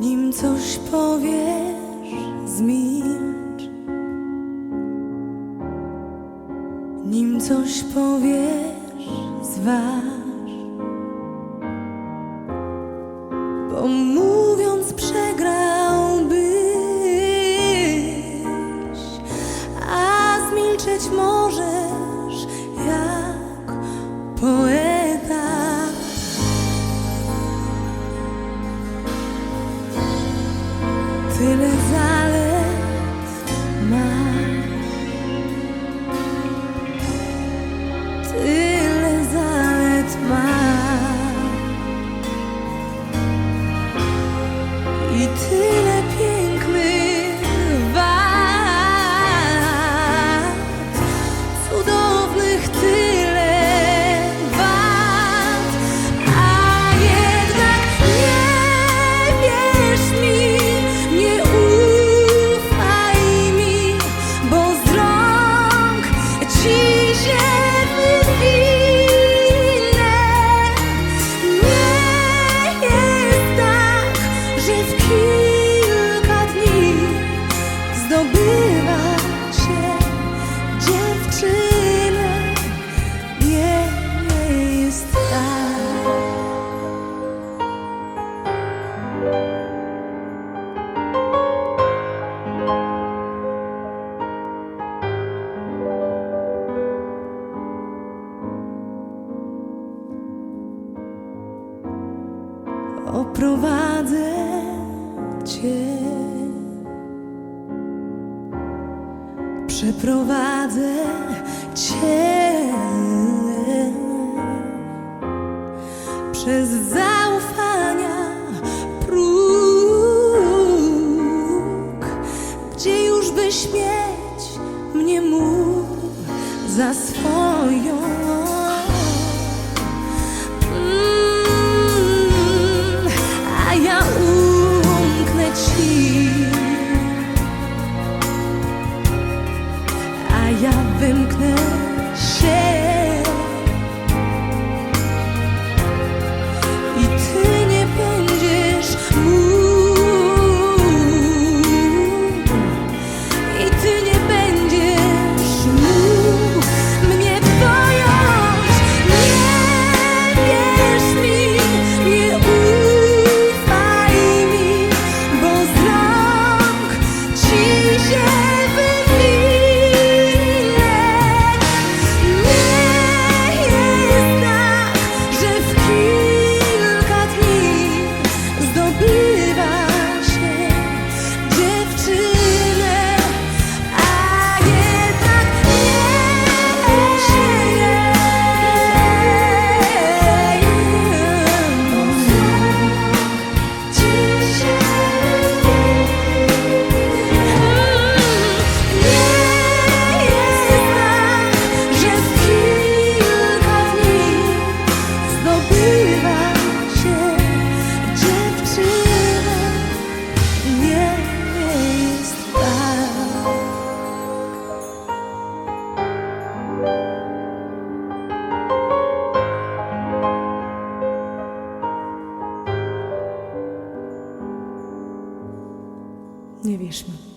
Nim coś powiesz, zmilcz. Nim coś powiesz, zważ. bo mówiąc przegrałbyś, a zmilczeć możesz jak poeta. Tyle za. prowadzę Cię. Przeprowadzę Cię przez zaufania próg, gdzie już byś mieć mnie mógł za swoją. Всевышний.